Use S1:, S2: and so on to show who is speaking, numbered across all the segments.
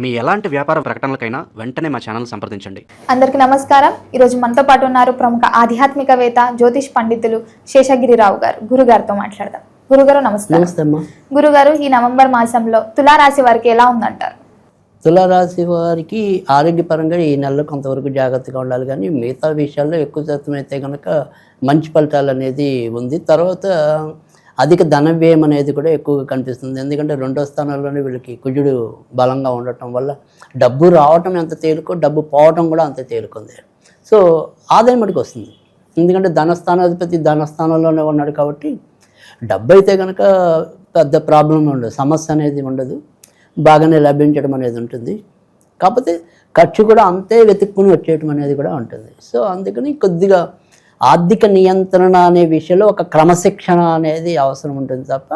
S1: మీ ఎలాంటి వ్యాపార ప్రకటనలకైనా వెంటనే మా ఛానల్ సంప్రదించండి.
S2: అందరికీ నమస్కారం. ఈరోజు మనతో పాటు ఉన్నారు ప్రముఖ ఆధ్యాత్మికవేత్త జ్యోతిష్ పండితులు శేషగిరిరావు గారు. గురుగారితో మాట్లాడదాం. గురుగారు నమస్కారం. గురుగారు ఈ నవంబర్ మాసంలో తులారాశి వారికి ఎలా ఉందంటారు?
S3: తులారాశి వారికి ఆరోగ్యపరంగా ఈ నెలలో కొంతవరకు జాగ్రత్తగా ఉండాలి. కానీ మిగతా విషయాల్లో ఎక్కువ శాతం అయితే కనుక మంచి ఫలితాలు అనేది ఉంది. తర్వాత అధిక ధన వ్యయం అనేది కూడా ఎక్కువగా కనిపిస్తుంది. ఎందుకంటే రెండో స్థానంలోనే వీళ్ళకి కుజుడు బలంగా ఉండటం వల్ల డబ్బు రావటం ఎంత తేలికో డబ్బు పోవటం కూడా అంత తేలుకుంది. సో ఆదాయం మటుకు వస్తుంది. ఎందుకంటే ధనస్థానాధిపతి ధనస్థానంలోనే ఉన్నాడు కాబట్టి డబ్బు అయితే కనుక పెద్ద ప్రాబ్లం ఉండదు సమస్య అనేది ఉండదు. బాగానే లభించడం అనేది ఉంటుంది. కాకపోతే ఖర్చు కూడా అంతే వెతుక్కుని వచ్చేయటం అనేది కూడా ఉంటుంది. సో అందుకని కొద్దిగా ఆర్థిక నియంత్రణ అనే విషయంలో ఒక క్రమశిక్షణ అనేది అవసరం ఉంటుంది తప్ప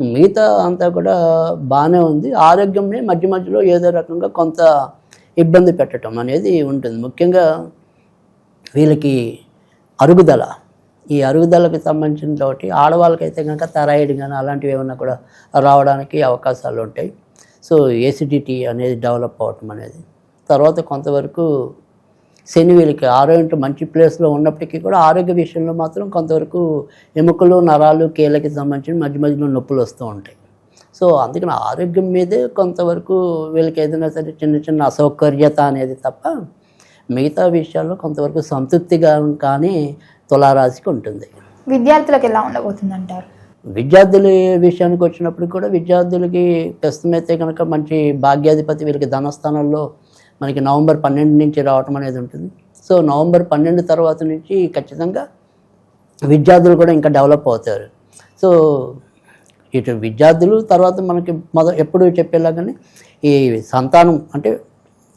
S3: మిగతా అంతా కూడా బాగానే ఉంది. ఆరోగ్యంని మధ్య మధ్యలో ఏదో రకంగా కొంత ఇబ్బంది పెట్టడం అనేది ఉంటుంది. ముఖ్యంగా వీళ్ళకి అరుగుదల. ఈ అరుగుదలకు సంబంధించిన తోటి ఆడవాళ్ళకైతే కనుక థైరాయిడ్ కానీ అలాంటివి ఏమైనా కూడా రావడానికి అవకాశాలు ఉంటాయి. సో ఏసిడిటీ అనేది డెవలప్ అవటం అనేది. తర్వాత కొంతవరకు శని వీళ్ళకి ఆరోగ్యం మంచి ప్లేస్లో ఉన్నప్పటికీ కూడా ఆరోగ్య విషయంలో మాత్రం కొంతవరకు ఎముకలు నరాలు కీళ్ళకి సంబంధించిన మధ్య మధ్యలో నొప్పులు వస్తూ ఉంటాయి. సో అందుకని ఆరోగ్యం మీదే కొంతవరకు వీళ్ళకి ఏదైనా సరే చిన్న చిన్న అసౌకర్యత అనేది తప్ప మిగతా విషయాల్లో కొంతవరకు సంతృప్తిగా కానీ తులారాశికి ఉంటుంది.
S2: విద్యార్థులకు ఎలా ఉండబోతుంది అంటారు
S3: విద్యార్థుల విషయానికి వచ్చినప్పుడు కూడా విద్యార్థులకి ప్రస్తుతం అయితే కనుక మంచి భాగ్యాధిపతి వీళ్ళకి ధనస్థానంలో మనకి నవంబర్ పన్నెండు నుంచి రావటం అనేది ఉంటుంది. సో నవంబర్ పన్నెండు తర్వాత నుంచి ఖచ్చితంగా విద్యార్థులు కూడా ఇంకా డెవలప్ అవుతారు. సో ఇటు విద్యార్థులు తర్వాత మనకి మొద ఎప్పుడు చెప్పేలాగానే ఈ సంతానం అంటే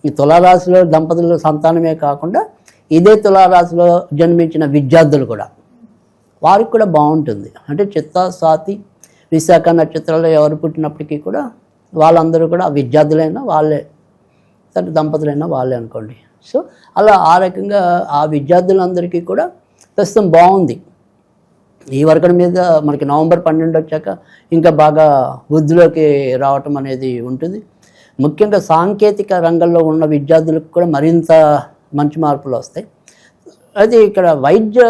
S3: ఈ తులారాశిలో దంపతుల సంతానమే కాకుండా ఇదే తులారాశిలో జన్మించిన విద్యార్థులు కూడా వారికి కూడా బాగుంటుంది. అంటే చిత్త స్వాతి విశాఖ నక్షత్రాల్లో ఎవరు పుట్టినప్పటికీ కూడా వాళ్ళందరూ కూడా విద్యార్థులైనా వాళ్ళే సరే దంపతులైనా వాళ్ళే అనుకోండి. సో అలా ఆ రకంగా ఆ విద్యార్థులందరికీ కూడా ప్రస్తుతం బాగుంది. ఈ వర్గం మీద మనకి నవంబర్ పన్నెండు వచ్చాక ఇంకా బాగా వృద్ధిలోకి రావటం అనేది ఉంటుంది. ముఖ్యంగా సాంకేతిక రంగంలో ఉన్న విద్యార్థులకు కూడా మరింత మంచి మార్పులు వస్తాయి. అది ఇక్కడ వైద్య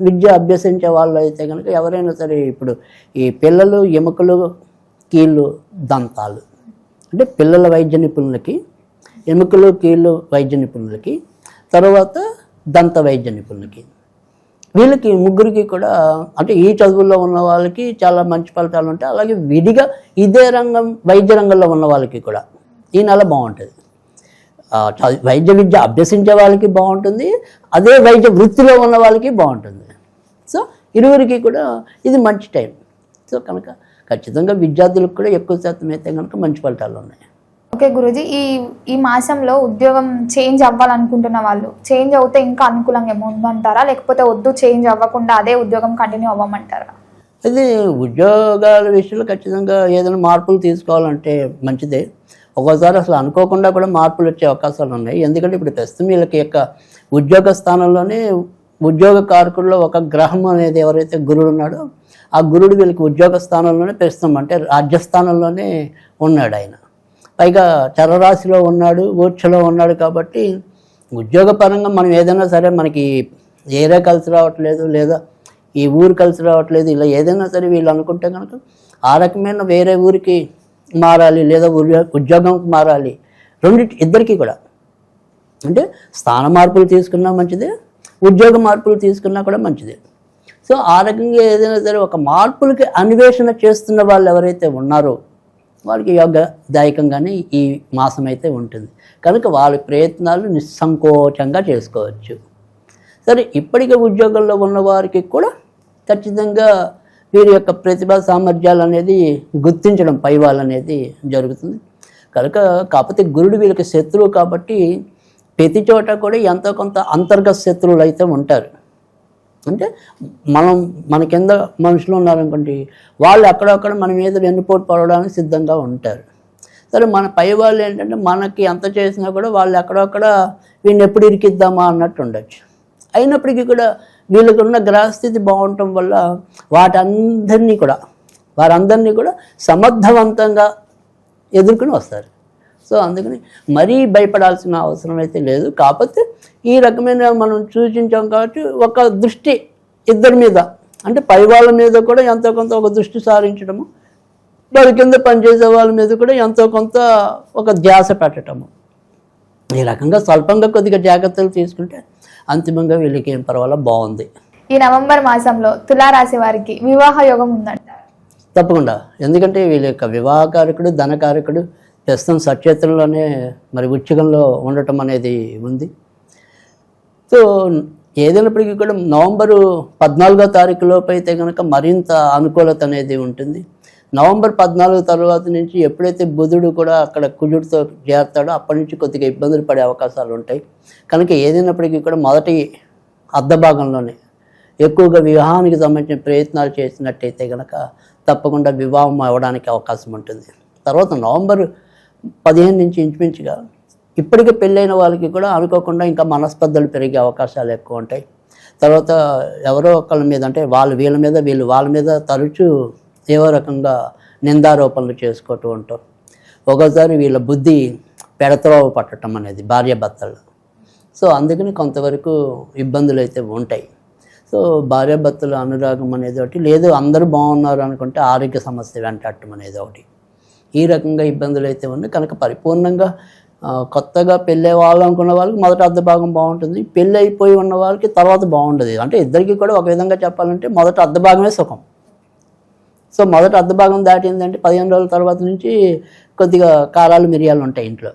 S3: విద్య అభ్యసించే వాళ్ళు అయితే కనుక ఎవరైనా సరే ఇప్పుడు ఈ పిల్లలు ఎముకలు కీళ్ళు దంతాలు అంటే పిల్లల వైద్య నిపుణులకి ఎముకలు కీళ్ళు వైద్య నిపుణులకి తర్వాత దంత వైద్య నిపుణులకి. వీళ్ళకి ముగ్గురికి కూడా అంటే ఈ చదువుల్లో ఉన్న వాళ్ళకి చాలా మంచి ఫలితాలు ఉంటాయి. అలాగే విడిగా ఇదే రంగం వైద్య రంగంలో ఉన్న వాళ్ళకి కూడా ఈ నెల బాగుంటుంది. వైద్య విద్య అభ్యసించే వాళ్ళకి బాగుంటుంది. అదే వైద్య వృత్తిలో ఉన్న వాళ్ళకి బాగుంటుంది. సో ఇరువురికి కూడా ఇది మంచి టైం. సో కనుక ఖచ్చితంగా విద్యార్థులకు కూడా ఎక్కువ శాతం అయితే కనుక మంచి ఫలితాలు ఉన్నాయి.
S2: ఓకే గురుజీ ఈ ఈ మాసంలో ఉద్యోగం చేంజ్ అవ్వాలనుకుంటున్న వాళ్ళు చేంజ్ అవుతే ఇంకా అనుకూలంగా ఏమో ఉందంటారా లేకపోతే వద్దు చేంజ్ అవ్వకుండా అదే ఉద్యోగం కంటిన్యూ అవ్వమంటారా?
S3: అది ఉద్యోగాల విషయంలో ఖచ్చితంగా ఏదైనా మార్పులు తీసుకోవాలంటే మంచిదే. ఒక్కోసారి అసలు అనుకోకుండా కూడా మార్పులు వచ్చే అవకాశాలు ఉన్నాయి. ఎందుకంటే ఇప్పుడు ప్రస్తుతం వీళ్ళకి యొక్క ఉద్యోగ స్థానంలోనే ఉద్యోగ కారకుల్లో ఒక గ్రహం అనేది ఎవరైతే గురుడు ఉన్నాడో ఆ గురుడు వీళ్ళకి ఉద్యోగ స్థానంలోనే ప్రస్తుతం అంటే రాజ్యస్థానంలోనే ఉన్నాడు ఆయన. పైగా చరరాశిలో ఉన్నాడు ఊర్చలో ఉన్నాడు కాబట్టి ఉద్యోగపరంగా మనం ఏదైనా సరే మనకి ఏరియా కలిసి రావట్లేదు లేదా ఈ ఊరు కలిసి రావట్లేదు ఇలా ఏదైనా సరే వీళ్ళు అనుకుంటే కనుక ఆ రకమైన వేరే ఊరికి మారాలి లేదా ఉద్యోగంకి మారాలి. రెండింటి ఇద్దరికీ కూడా. అంటే స్థాన మార్పులు తీసుకున్నా మంచిదే ఉద్యోగ మార్పులు తీసుకున్నా కూడా మంచిదే. సో ఆ రకంగా ఏదైనా సరే ఒక మార్పులకి అన్వేషణ చేస్తున్న వాళ్ళు ఎవరైతే ఉన్నారో వాళ్ళకి యోగదాయకంగానే ఈ మాసం అయితే ఉంటుంది. కనుక వాళ్ళ ప్రయత్నాలు నిస్సంకోచంగా చేసుకోవచ్చు. సరే ఇప్పటికే ఉద్యోగంలో ఉన్న వారికి కూడా ఖచ్చితంగా వీరి యొక్క ప్రతిభా సామర్థ్యాలు అనేది గుర్తించడం పై అనేది జరుగుతుంది. కనుక కాకపోతే గురుడు వీళ్ళకి శత్రువు కాబట్టి ప్రతి చోట కూడా ఎంతో కొంత అంతర్గత శత్రువులు అయితే ఉంటారు. అంటే మనం మన కింద మనుషులు ఉన్నారనుకోండి వాళ్ళు అక్కడక్కడ మన మీద వెన్నుపోటు పడడానికి సిద్ధంగా ఉంటారు. సరే మన పై వాళ్ళు ఏంటంటే మనకి ఎంత చేసినా కూడా వాళ్ళు అక్కడక్కడ వీడిని ఎప్పుడు ఇరికిద్దామా అన్నట్టు ఉండొచ్చు. అయినప్పటికీ కూడా వీళ్ళకున్న గ్రహస్థితి బాగుండటం వల్ల వాటందరినీ కూడా వారందరినీ కూడా సమర్థవంతంగా ఎదుర్కొని వస్తారు. సో అందుకని మరీ భయపడాల్సిన అవసరం అయితే లేదు. కాకపోతే ఈ రకమైన మనం సూచించాం కాబట్టి ఒక దృష్టి ఇద్దరి మీద అంటే పై వాళ్ళ మీద కూడా ఎంతో కొంత ఒక దృష్టి సారించడము వారి కింద పనిచేసే వాళ్ళ మీద కూడా ఎంతో కొంత ఒక ధ్యాస పెట్టడము. ఈ రకంగా స్వల్పంగా కొద్దిగా జాగ్రత్తలు తీసుకుంటే అంతిమంగా వీళ్ళకి ఏం పర్వాలేదు బాగుంది.
S2: ఈ నవంబర్ మాసంలో తులారాశి వారికి వివాహ యోగం ఉందంటారు.
S3: తప్పకుండా. ఎందుకంటే వీళ్ళ యొక్క వివాహకారకుడు ధనకారకుడు ప్రస్తుతం సచేతంలోనే మరి ఉచ్చకంలో ఉండటం అనేది ఉంది. సో ఏదైనప్పటికీ కూడా నవంబరు పద్నాలుగో తారీఖు లోపు అయితే కనుక మరింత అనుకూలత అనేది ఉంటుంది. నవంబర్ పద్నాలుగు తర్వాత నుంచి ఎప్పుడైతే బుధుడు కూడా అక్కడ కుజుడితో చేరుతాడో అప్పటి నుంచి కొద్దిగా ఇబ్బందులు పడే అవకాశాలు ఉంటాయి. కనుక ఏదైనప్పటికీ కూడా మొదటి అర్ధ భాగంలోనే ఎక్కువగా వివాహానికి సంబంధించిన ప్రయత్నాలు చేసినట్టయితే కనుక తప్పకుండా వివాహం అవ్వడానికి అవకాశం ఉంటుంది. తర్వాత నవంబర్ పదిహేను నుంచి ఇంచుమించుగా. ఇప్పటికే పెళ్ళైన వాళ్ళకి కూడా అనుకోకుండా ఇంకా మనస్పర్ధలు పెరిగే అవకాశాలు ఎక్కువ ఉంటాయి. తర్వాత ఎవరో ఒకళ్ళ మీద అంటే వాళ్ళు వీళ్ళ మీద వీళ్ళు వాళ్ళ మీద తరచూ ఏవో రకంగా నిందారోపణలు చేసుకుంటూ ఉంటాం ఒక్కోసారి వీళ్ళ బుద్ధి పెడత్రోవ పట్టడం అనేది భార్యాభర్తలు. సో అందుకని కొంతవరకు ఇబ్బందులు అయితే ఉంటాయి. సో భార్యాభర్తల అనురాగం అనేది ఒకటి. లేదు అందరూ బాగున్నారు అనుకుంటే ఆరోగ్య సమస్య వెంటాడటం అనేది ఒకటి. ఈ రకంగా ఇబ్బందులు అయితే ఉన్నాయి కనుక పరిపూర్ణంగా కొత్తగా పెళ్ళే వాళ్ళు అనుకున్న వాళ్ళకి మొదట అర్ధ భాగం బాగుంటుంది. పెళ్ళి అయిపోయి ఉన్న వాళ్ళకి తర్వాత బాగుండదు. అంటే ఇద్దరికి కూడా ఒక విధంగా చెప్పాలంటే మొదట అర్ధ భాగమే సుఖం. సో మొదట అర్ధ భాగం దాటిందంటే పదిహేను రోజుల తర్వాత నుంచి కొద్దిగా కారాలు మిరియాలు ఉంటాయి ఇంట్లో.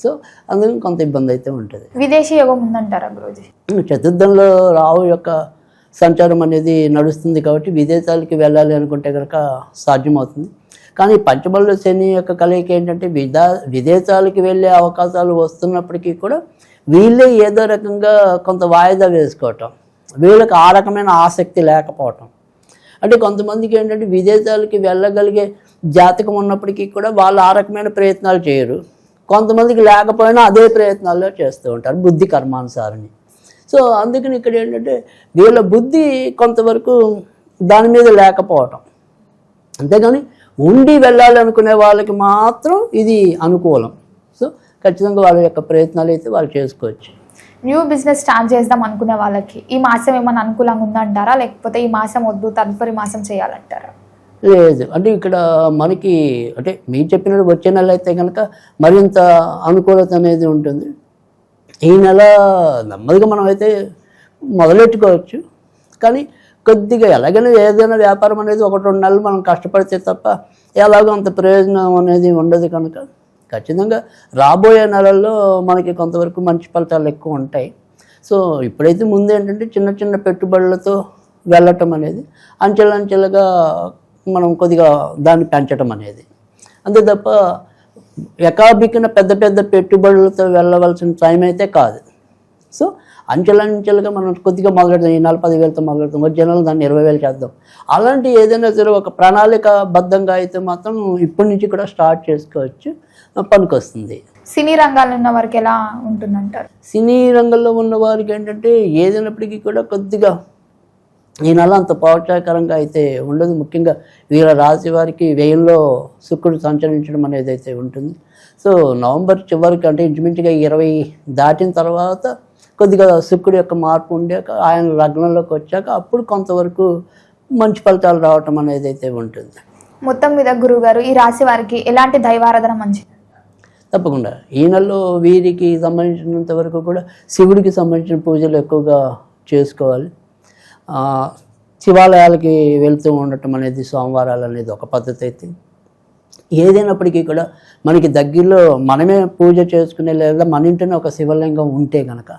S3: సో అందుకని కొంత ఇబ్బంది అయితే ఉంటుంది.
S2: విదేశీ యోగం ఉందంటారా గురూజీ?
S3: చతుర్థంలో రావు యొక్క సంచారం అనేది నడుస్తుంది కాబట్టి విదేశాలకి వెళ్ళాలి అనుకుంటే కనుక సాధ్యమవుతుంది. కానీ పంచబల శని యొక్క కలయిక ఏంటంటే విదా విదేశాలకు వెళ్ళే అవకాశాలు వస్తున్నప్పటికీ కూడా వీళ్ళే ఏదో రకంగా కొంత వాయిదా వేసుకోవటం. వీళ్ళకి ఆ రకమైన ఆసక్తి లేకపోవటం. అంటే కొంతమందికి ఏంటంటే విదేశాలకి వెళ్ళగలిగే జాతకం ఉన్నప్పటికీ కూడా వాళ్ళు ఆ రకమైన ప్రయత్నాలు చేయరు. కొంతమందికి లేకపోయినా అదే ప్రయత్నాల్లో చేస్తూ ఉంటారు బుద్ధి కర్మానుసారని. సో అందుకని ఇక్కడ ఏంటంటే వీళ్ళ బుద్ధి కొంతవరకు దాని మీద లేకపోవటం. అంతేగాని ఉండి వెళ్ళాలి అనుకునే వాళ్ళకి మాత్రం ఇది అనుకూలం. సో ఖచ్చితంగా వాళ్ళ యొక్క ప్రయత్నాలు అయితే వాళ్ళు చేసుకోవచ్చు.
S2: న్యూ బిజినెస్ స్టార్ట్ చేద్దాం అనుకునే వాళ్ళకి ఈ మాసం ఏమైనా అనుకూలంగా ఉందంటారా? లేకపోతే ఈ మాసం వద్దు తదుపరి మాసం చేయాలంటారా?
S3: లేదు. అంటే ఇక్కడ మనకి అంటే మీరు చెప్పినట్టు వచ్చే నెల అయితే కనుక మరింత అనుకూలత అనేది ఉంటుంది. ఈ నెల నెమ్మదిగా మనం అయితే మొదలెట్టుకోవచ్చు. కానీ కొద్దిగా ఎలాగైనా ఏదైనా వ్యాపారం అనేది ఒకటి రెండు నెలలు మనం కష్టపడితే తప్ప ఎలాగో అంత ప్రయోజనం అనేది ఉండదు కనుక. ఖచ్చితంగా రాబోయే నెలల్లో మనకి కొంతవరకు మంచి ఫలితాలు ఎక్కువ ఉంటాయి. సో ఇప్పుడైతే ముందు ఏంటంటే చిన్న చిన్న పెట్టుబడులతో వెళ్ళటం అనేది అంచెలంచెలుగా మనం కొద్దిగా దాన్ని పెంచడం అనేది. అంతే తప్ప ఎకాబికిన పెద్ద పెద్ద పెట్టుబడులతో వెళ్ళవలసిన టైం అయితే కాదు. సో అంచెలంచెలుగా మనం కొద్దిగా మొదలెడదాం ఈ నెల పదివేలతో మొదలెడతాం వచ్చే నెల దాన్ని ఇరవై వేలు చేద్దాం. అలాంటి ఏదైనా సరే ఒక ప్రణాళికబద్ధంగా అయితే మాత్రం ఇప్పటి నుంచి కూడా స్టార్ట్ చేసుకోవచ్చు పనికొస్తుంది.
S2: సినీ రంగాల్లో ఉన్న వారికి ఎలా ఉంటుందంటారు?
S3: సినీ రంగంలో ఉన్న వారికి ఏంటంటే ఏదైనప్పటికీ కూడా కొద్దిగా ఈ నెల అంత ప్రోత్సాహకరంగా అయితే ఉండదు. ముఖ్యంగా వీళ్ళ రాశి వారికి వ్యయంలో శుక్రుడు సంచరించడం అనేది అయితే ఉంటుంది. సో నవంబర్ చివరికి అంటే ఇంచుమించుగా ఇరవై దాటిన తర్వాత కొద్దిగా శుక్రుడు యొక్క మార్పు ఉండాక ఆయన లగ్నంలోకి వచ్చాక అప్పుడు కొంతవరకు మంచి ఫలితాలు రావటం అనేది అయితే ఉంటుంది.
S2: మొత్తం మీద గురువు గారు ఈ రాశి వారికి ఎలాంటి దైవారాధన మంచిది
S3: తప్పకుండా. ఈ నెలలో వీరికి సంబంధించినంత వరకు కూడా శివుడికి సంబంధించిన పూజలు ఎక్కువగా చేసుకోవాలి. శివాలయాలకి వెళ్తూ ఉండటం అనేది సోమవారాలు అనేది ఒక పద్ధతి అయితే. ఏదైనప్పటికీ కూడా మనకి దగ్గరలో మనమే పూజ చేసుకునే లేదా మన ఇంటిన ఒక శివలింగం ఉంటే కనుక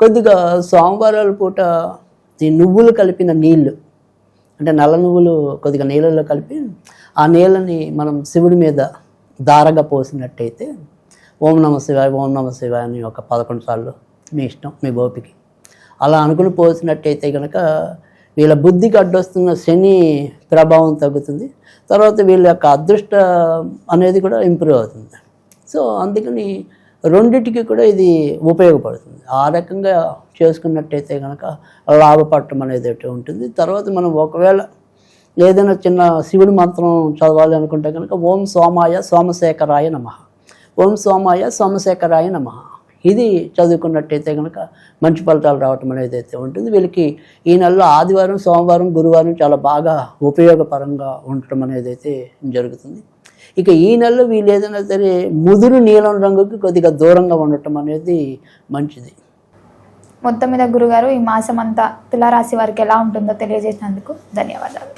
S3: కొద్దిగా సోమవారాల పూట ఈ నువ్వులు కలిపిన నీళ్ళు అంటే నల్ల నువ్వులు కొద్దిగా నీళ్ళలో కలిపి ఆ నీళ్ళని మనం శివుడి మీద దారగా పోసినట్టయితే ఓం నమ శివాయ ఓం నమ శివాయ అని ఒక పదకొండు సార్లు మీ ఇష్టం మీ బోపికి అలా అనుకుని పోసినట్టయితే కనుక వీళ్ళ బుద్ధికి అడ్డొస్తున్న శని ప్రభావం తగ్గుతుంది. తర్వాత వీళ్ళ యొక్క అదృష్ట అనేది కూడా ఇంప్రూవ్ అవుతుంది. సో అందుకని రెండిటికి కూడా ఇది ఉపయోగపడుతుంది. ఆ రకంగా చేసుకున్నట్టయితే కనుక లాభపడటం అనేది ఉంటుంది. తర్వాత మనం ఒకవేళ ఏదైనా చిన్న శివుడు మంత్రం చదవాలి అనుకుంటే కనుక ఓం సోమాయ సోమశేఖరాయ నమ. ఓం సోమాయ సోమశేఖరాయ నమ. ఇది చదువుకున్నట్టయితే కనుక మంచి ఫలితాలు రావటం అనేది అయితే ఉంటుంది. వీళ్ళకి ఈ నెలలో ఆదివారం సోమవారం గురువారం చాలా బాగా ఉపయోగపరంగా ఉండటం అనేది అయితే జరుగుతుంది. ఇక ఈ నెలలో వీళ్ళు ఏదైనా సరే ముదురు నీలం రంగుకి కొద్దిగా దూరంగా ఉండటం అనేది మంచిది.
S2: మొత్తం మీద గురుగారు ఈ మాసం అంతా తులారాశి వారికి ఎలా ఉంటుందో తెలియజేసినందుకు ధన్యవాదాలు.